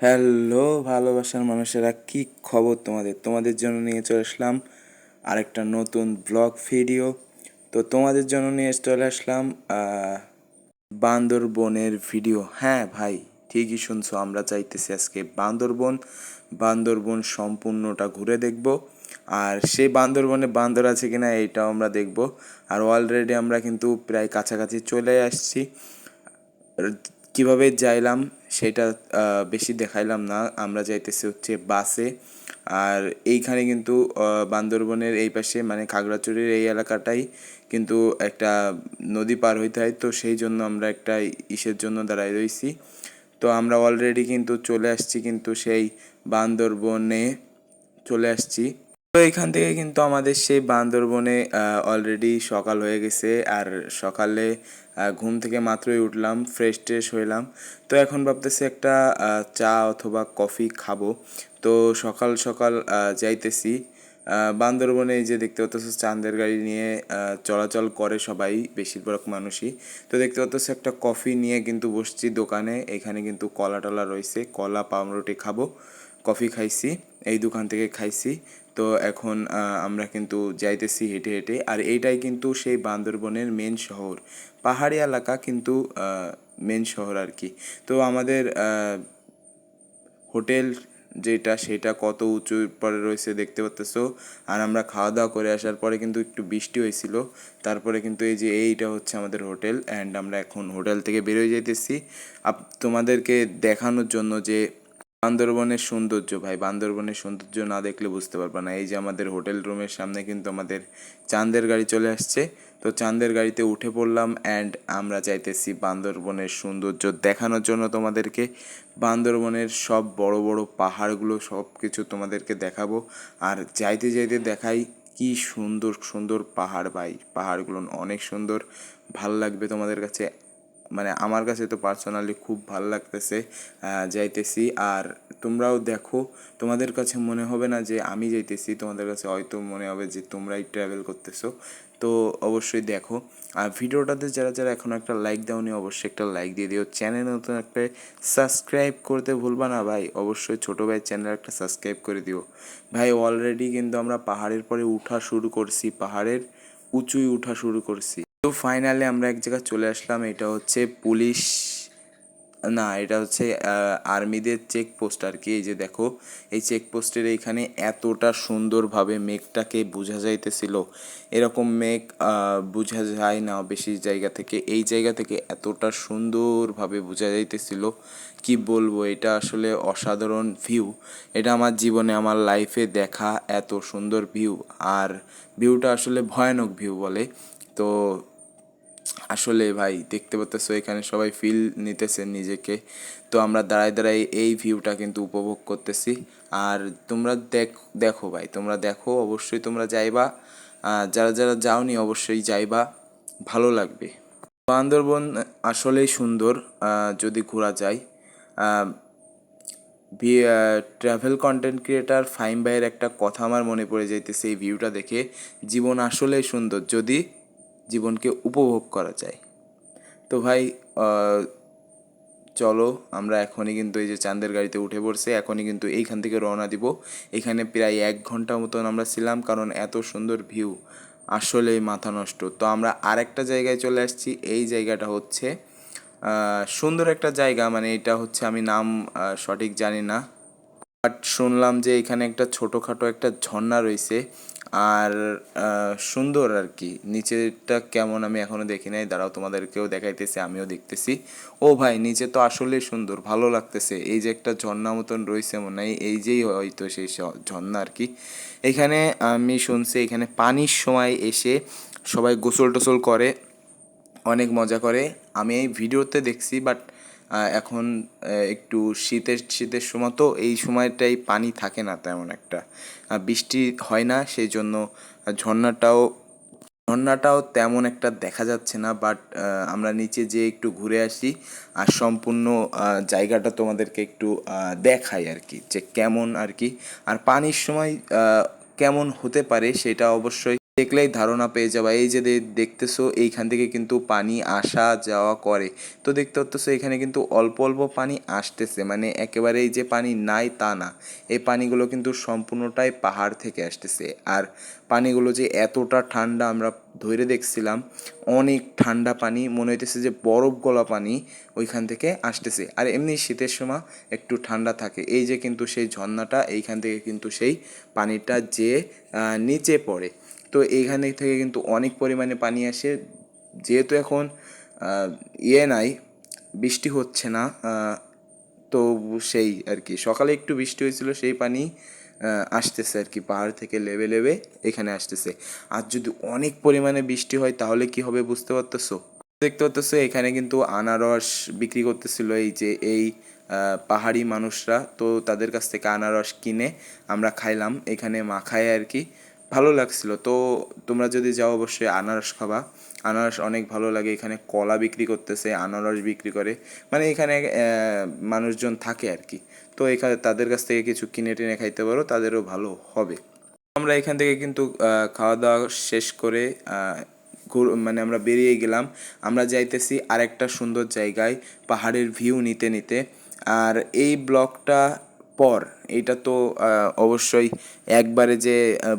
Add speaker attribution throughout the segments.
Speaker 1: Hello, ভালোবাসার মানুষেরা, কি খবর তোমাদের? তোমাদের জন্য নিয়ে চলে আসলাম আরেকটা নতুন ব্লগ ভিডিও তো তোমাদের জন্য নিয়ে চলে আসলাম বান্দরবনের ভিডিও হ্যাঁ ভাই, ঠিকই শুনছো, আমরা চাইতেছি আজকে বান্দরবন। বান্দরবন সম্পূর্ণটা ঘুরে দেখব। আর সেই বান্দরবনে বান্দর আছে কিনা এইটাও আমরা দেখব। আর অলরেডি আমরা কিন্তু প্রায় কাছাকাছি চলে আসছি। কীভাবে যাইলাম সেটা বেশি দেখাইলাম না। আমরা যাইতেছি হচ্ছে বাসে। আর এইখানে কিন্তু বান্দরবনের এই পাশে মানে খাগড়াছড়ির এই এলাকাটাই কিন্তু একটা নদী পার হইতে হয়। তো সেই জন্য আমরা একটা ইসের জন্য দাঁড়ায় রয়েছি তো আমরা অলরেডি কিন্তু চলে আসছি কিন্তু সেই বান্দরবনে চলে আসছি। তো এখান থেকে কিন্তু আমাদের সেই বান্দরবনে অলরেডি সকাল হয়ে গেছে। আর সকালে ঘুম থেকে মাত্রই উঠলাম ফ্রেশ ট্রেশ হইলাম। তো এখন ভাবতেছি একটা চা অথবা কফি খাব। তো সকাল সকাল যাইতেছি। বান্দরবনে যে দেখতে পাচ্ছ চাঁদের গাড়ি নিয়ে চলাচল করে সবাই, বেশিরভাগ মানুষই। তো দেখতে পাচ্ছ একটা কফি নিয়ে কিন্তু বসছি দোকানে। এখানে কিন্তু কলা টলা রয়েছে, কলা পাউরুটি খাব। কফি খাইছি, এই দোকান থেকে খাইছি। তো এখন আমরা কিন্তু যাইতেছি হেঁটে হেঁটে। আর এইটাই কিন্তু সেই বান্দরবনের মেন শহর। পাহাড়ি এলাকা কিন্তু মেন শহর আর কি। তো আমাদের হোটেল যেটা, সেটা কত উঁচু পরে রয়েছে দেখতে পাচ্তেছো আর আমরা খাওয়া দাওয়া করে আসার পরে কিন্তু একটু বৃষ্টি হয়েছিল। তারপরে কিন্তু এই যে, এইটা হচ্ছে আমাদের হোটেল। অ্যান্ড আমরা এখন হোটেল থেকে বেরোয় যাইতেছি। আপ, তোমাদেরকে দেখানোর জন্য যে বান্দরবনের সৌন্দর্য, ভাই। বান্দরবনের সৌন্দর্য না দেখলে বুঝতে পারবা না। এই যে আমাদের হোটেল রুমের সামনে কিন্তু আমাদের চাঁদের গাড়ি চলে আসছে। তো চাঁদের গাড়িতে উঠে পড়লাম অ্যান্ড আমরা চাইতেছি বান্দরবনের সৌন্দর্য দেখানোর জন্য তোমাদেরকে। বান্দরবনের সব বড় বড় পাহাড়গুলো সব কিছু তোমাদেরকে দেখাবো। আর যাইতে যাইতে দেখাই কি সুন্দর সুন্দর পাহাড়, ভাই। পাহাড়গুলো অনেক সুন্দর। ভালো লাগবে তোমাদের কাছে। মানে আমার কাছে তো পার্সোনালি খুব ভালো লাগতেছে যাইতেছি। আর তোমরাও দেখো, তোমাদের কাছে মনে হবে না যে আমি যাইতেছি, তোমাদের কাছে হয়তো মনে হবে যে তোমরাই ট্রাভেল করতেছো। তো অবশ্যই দেখো। আর ভিডিওটাতে যারা যারা এখন একটা লাইক দাওনি, অবশ্যই একটা লাইক দিয়ে দিও। চ্যানেল নতুন একটা সাবস্ক্রাইব করতে ভুলবা না ভাই। অবশ্যই ছোটো ভাই চ্যানেল একটা সাবস্ক্রাইব করে দিও। ভাই অলরেডি কিন্তু আমরা পাহাড়ের পরে উঠা শুরু করছি। পাহাড়ের উঁচুই উঠা শুরু করছি। তো ফাইনালি আমরা এক জায়গায় চলে আসলাম, এটা হচ্ছে পুলিশ, না, এটা হচ্ছে আর্মিদের চেকপোস্ট আর কি এই যে দেখো, এই চেকপোস্টের এইখানে এতটা সুন্দরভাবে মেঘটাকে বোঝা যাইতেছিল। এরকম মেঘ বোঝা যায় না বেশি জায়গা থেকে। এই জায়গা থেকে এতটা সুন্দরভাবে বোঝা যাইতেছিল। কি বলব, এটা আসলে অসাধারণ ভিউ এটা আমার জীবনে, আমার লাইফে দেখা এত সুন্দর ভিউ আর ভিউটা আসলে ভয়ানক ভিউ বলে। তো আসলে ভাই দেখতে পাচ্তেছো এখানে সবাই ফিল নিতেছে নিজেকে। তো আমরা দাঁড়ায় দাঁড়ায় এই ভিউটা কিন্তু উপভোগ করতেছি। আর তোমরা দেখ, দেখো ভাই, তোমরা দেখো, অবশ্যই তোমরা যাইবা। যারা যারা যাওনি, অবশ্যই যাইবা। ভালো লাগবে। বান্দরবন আসলেই সুন্দর যদি ঘোরা যায়। ট্রাভেল কন্টেন্ট ক্রিয়েটার ফাইম ভাইয়ের একটা কথা আমার মনে পড়ে যাইতেছে এই ভিউটা দেখে। জীবন আসলেই সুন্দর। যদি জীবনকে উপভোগ করা যায়। তো ভাই চলো আমরা এখনই কিন্তু এই যে চাঁদের গাড়িতে উঠে পড়ছে, এখনই কিন্তু এইখান থেকে রওনা দিব। এখানে প্রায় এক ঘণ্টা মতন আমরা ছিলাম কারণ এত সুন্দর ভিউ, আসলেই মাথা নষ্ট। তো আমরা আরেকটা জায়গায় চলে আসছি, এই জায়গাটা হচ্ছে সুন্দর একটা জায়গা মানে এটা হচ্ছে আমি নাম সঠিক জানি না। বাট শুনলাম যে এখানে একটা ছোটোখাটো একটা ঝর্ণা রয়েছে আর সুন্দর আর কি। নিচেরটা কেমন আমি এখনও দেখি নাই। দাঁড়াও, তোমাদেরকেও দেখাইতেছি, আমিও দেখতেছি। ও ভাই, নিচে তো আসলেই সুন্দর, ভালো লাগতেছে। এই যে একটা ঝর্ণা মতন রয়েছে মনে হয়, এই যেই হয়তো সেই ঝর্ণা আর কি। এখানে আমি শুনছি, এখানে পানির সময় এসে সবাই গোসল টোসল করে, অনেক মজা করে। আমি এই ভিডিওতে দেখছি, বাট এখন একটু শীতের শীতের সময় তো এই সময়টাই পানি থাকে না তেমন একটা। বৃষ্টি হয় না সেই জন্য ঝর্ণাটাও ঝর্ণাটাও তেমন একটা দেখা যাচ্ছে না বাট আমরা নিচে যেয়ে একটু ঘুরে আসি আর সম্পূর্ণ জায়গাটা তোমাদেরকে একটু দেখাই আর কি, যে কেমন আর কি। আর পানির সময় কেমন হতে পারে সেটা অবশ্যই দেখলেই ধারণা পেয়ে যাবা। এই যে দেখতেছো, এইখান থেকে কিন্তু পানি আসা যাওয়া করে। তো দেখতে পাচ্ছ এখানে কিন্তু অল্প অল্প পানি আসতেছে। মানে একেবারে এই যে পানি নাই তা না। এই পানিগুলো কিন্তু সম্পূর্ণটাই পাহাড় থেকে আসতেছে। আর পানিগুলো যে এতটা ঠান্ডা আমরা ধরে দেখছিলাম, অনেক ঠান্ডা পানি, মনে হইতেছে যে বরফ গলা পানি ওইখান থেকে আসতেছে। আর এমনি শীতের সময় একটু ঠান্ডা থাকে। এই যে কিন্তু সেই ঝর্ণাটা, এইখান থেকে কিন্তু সেই পানিটা যে নিচে পড়ে। তো এইখান থেকে কিন্তু অনেক পরিমাণে পানি আসে। যেহেতু এখন ইয়ে নাই, বৃষ্টি হচ্ছে না তো সেই আর কি। সকালে একটু বৃষ্টি হয়েছিল, সেই পানি আসতেছে আর কি, পাহাড় থেকে লেবে লেবে এখানে আসতেছে। আর যদি অনেক পরিমাণে বৃষ্টি হয়, তাহলে কি হবে বুঝতে পারতেছো? দেখতে পারতেছো, এখানে কিন্তু আনারস বিক্রি করতেছিল এই যে, এই পাহাড়ি মানুষরা। তো তাদের কাছ থেকে আনারস কিনে আমরা খাইলাম। এখানে মাখায় আর কি। ভালো লাগছিল। তো তোমরা যদি যাও অবশ্যই আনারস খাবা। আনারস অনেক ভালো লাগে। এখানে কলা বিক্রি করতেছে, আনারস বিক্রি করে। মানে এখানে মানুষজন থাকে আর কি তো এখানে তাদের কাছ থেকে কিছু কিনে টিনে খাইতে পারো, তাদেরও ভালো হবে। আমরা এখান থেকে কিন্তু খাওয়া দাওয়া শেষ করে মানে আমরা বেরিয়ে গেলাম। আমরা যাইতেছি আরেকটা সুন্দর জায়গায়, পাহাড়ের ভিউ নিতে নিতে। আর এই ব্লগটা পর, এটা তো অবশ্যই একবারে যে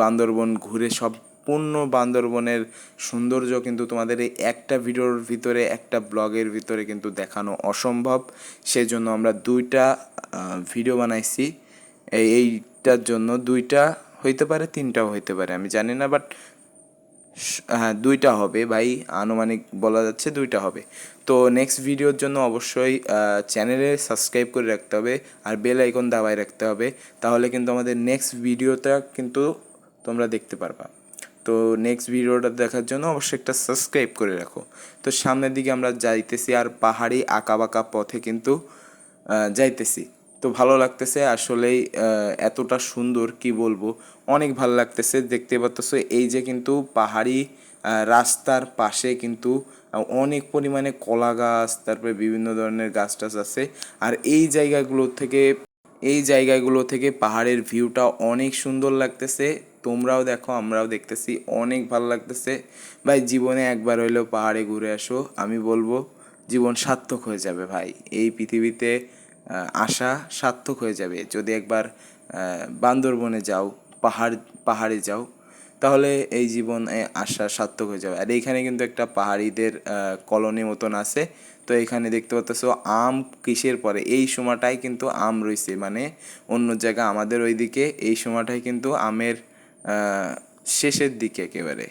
Speaker 1: বান্দরবন ঘুরে সব সম্পূর্ণ বান্দরবনের সৌন্দর্য কিন্তু তোমাদের এই একটা ভিডিওর ভিতরে, একটা ব্লগের ভিতরে কিন্তু দেখানো অসম্ভব। সেজন্য আমরা দুইটা ভিডিও বানাইছি। এইটার জন্য দুইটা হইতে পারে, তিনটাও হইতে পারে, আমি জানি না বাট হ্যাঁ দুইটা হবে ভাই। আনুমানিক বলা যাচ্ছে দুইটা হবে। তো নেক্সট ভিডিওর জন্য অবশ্যই চ্যানেলে সাবস্ক্রাইব করে রাখতে হবে আর বেল আইকন দাবায় রাখতে হবে। তাহলে কিন্তু আমাদের নেক্সট ভিডিওটা কিন্তু তোমরা দেখতে পারবা। তো নেক্সট ভিডিওটা দেখার জন্য অবশ্যই একটা সাবস্ক্রাইব করে রাখো। তো সামনের দিকে আমরা যাইতেছি আর পাহাড়ি আঁকা বাঁকা পথে কিন্তু যাইতেছি। তো ভালো লাগতেছে, আসলেই এতটা সুন্দর, কি বলব? অনেক ভালো লাগতেছে দেখতে পাচ্তেছো এই যে কিন্তু পাহাড়ি রাস্তার পাশে কিন্তু অনেক পরিমাণে কলা গাছ, তারপরে বিভিন্ন ধরনের গাছ টাছ আছে। আর এই জায়গাগুলো থেকে, এই জায়গাগুলো থেকে পাহাড়ের ভিউটা অনেক সুন্দর লাগতেছে। তোমরাও দেখো, আমরাও দেখতেছি, অনেক ভালো লাগতেছে। ভাই, জীবনে একবার হইলেও পাহাড়ে ঘুরে আসো, আমি বলব, জীবন সার্থক হয়ে যাবে ভাই। এই পৃথিবীতে আসা সার্থক হয়ে যাবে। যদি একবার বান্দরবনে যাও, পাহাড়, পাহাড়ে যাও, তাহলে এই জীবন আশা সার্থক হয়ে যাবে। আর এইখানে কিন্তু একটা পাহাড়িদের কলোনি মতন আছে। তো এখানে দেখতে পাচ্ছ আম কিসের পরে? এই সময়টাই কিন্তু আম রয়েছে। মানে অন্য জায়গা আমাদের ওইদিকে, এই সময়টাই কিন্তু আমের শেষের দিকে একেবারে।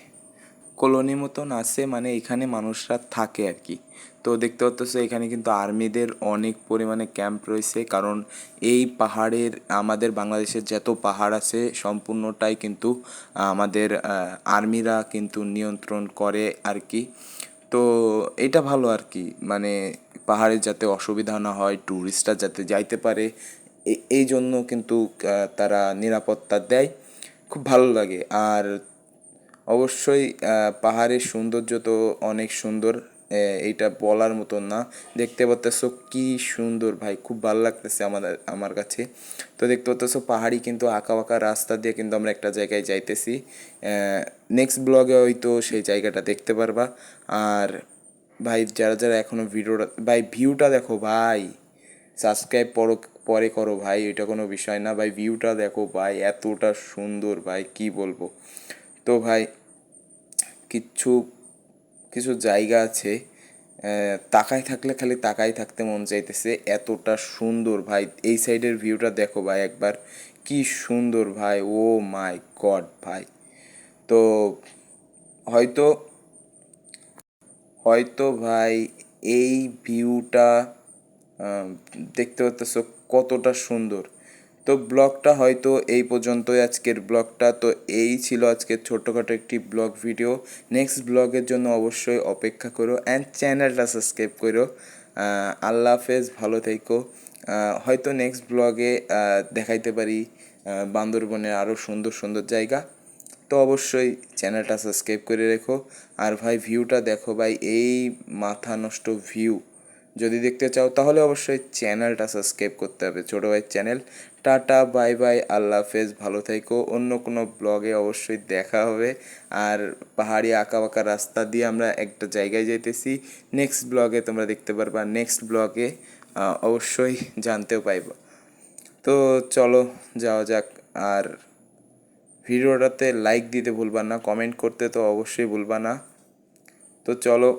Speaker 1: কলোনি মতন আছে মানে এখানে মানুষরা থাকে আর কি। তো দেখতে পাচ্ছ এখানে কিন্তু আর্মিদের অনেক পরিমাণে ক্যাম্প রয়েছে, কারণ এই পাহাড়ের, আমাদের বাংলাদেশের যত পাহাড় আছে, সম্পূর্ণটাই কিন্তু আমাদের আর্মিরা কিন্তু নিয়ন্ত্রণ করে আর কি। তো এটা ভালো আর কি মানে পাহাড়ে যাতে অসুবিধা না হয় ট্যুরিস্টরা যাতে যাইতে পারে এই জন্য কিন্তু তারা নিরাপত্তা দেয়। খুব ভালো লাগে। আর অবশ্যই পাহাড়ের সৌন্দর্য তো অনেক সুন্দর এইটা বলার মতন না। দেখতে পারতেছো কি সুন্দর ভাই, খুব ভালো লাগতেছে আমাদের, আমার কাছে। তো দেখতে পারতেছো পাহাড়ি কিন্তু আঁকা বাঁকা রাস্তা দিয়ে কিন্তু আমরা একটা জায়গায় যাইতেছি। নেক্সট ব্লগে হয়তো সেই জায়গাটা দেখতে পারবা। আর ভাই, যারা যারা এখনও ভিডিওটা, ভাই ভিউটা দেখো ভাই সাবস্ক্রাইব পরো, পরে করো ভাই, এটা কোনো বিষয় না। ভাই ভিউটা দেখো ভাই, এতটা সুন্দর ভাই, কি বলব? তো ভাই কিচ্ছু কিছু জায়গা আছে তাকায় থাকলে খালি তাকাই থাকতে মন চাইতেছে। এতটা সুন্দর ভাই, এই সাইডের ভিউটা দেখো ভাই একবার। কি সুন্দর ভাই, ও মাই গড ভাই। তো হয়তো হয়তো ভাই এই ভিউটা দেখতে পাচ্তেছ কতটা সুন্দর। তো ব্লগটা হয়তো এই পর্যন্তই আজকের ব্লগটা। তো এই ছিল আজকের ছোটোখাটো একটি ব্লগ ভিডিও। নেক্সট ব্লগের জন্য অবশ্যই অপেক্ষা করো অ্যান্ড চ্যানেলটা সাবস্ক্রাইব করো। আল্লাহ হাফেজ, ভালো থেকো। হয়তো নেক্সট ব্লগে দেখাইতে পারি বান্দরবনের আরও সুন্দর সুন্দর জায়গা। তো অবশ্যই চ্যানেলটা সাবস্ক্রাইব করে রেখো। আর ভাই ভিউটা দেখো ভাই, এই মাথা নষ্ট ভিউ যদি দেখতে চাও, তাহলে অবশ্যই চ্যানেলটা সাবস্ক্রাইব করতে হবে। ছোটো ভাইয়ের চ্যানেল। টাটা, বাই বাই, আল্লাহ হাফেজ, ভালো থেকো। অন্য কোনো ব্লগে অবশ্যই দেখা হবে। আর পাহাড়ি আঁকা বাঁকা রাস্তা দিয়ে আমরা একটা জায়গায় যাইতেছি। নেক্সট ব্লগে তোমরা দেখতে পারবা। নেক্সট ব্লগে অবশ্যই জানতেও পাইবা। তো চলো, যাওয়া যাক। আর ভিডিওটাতে লাইক দিতে ভুলবা না কমেন্ট করতে তো অবশ্যই ভুলবা না। তো চলো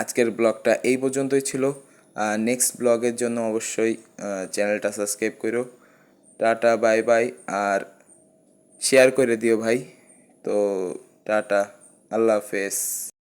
Speaker 1: আজকের ব্লগটা এই পর্যন্তই ছিল। নেক্সট ব্লগের জন্য অবশ্যই চ্যানেলটা সাবস্ক্রাইব করো। টাটা বাই বাই আর শেয়ার করে দিও ভাই। তো টাটা, আল্লাহ হাফেজ।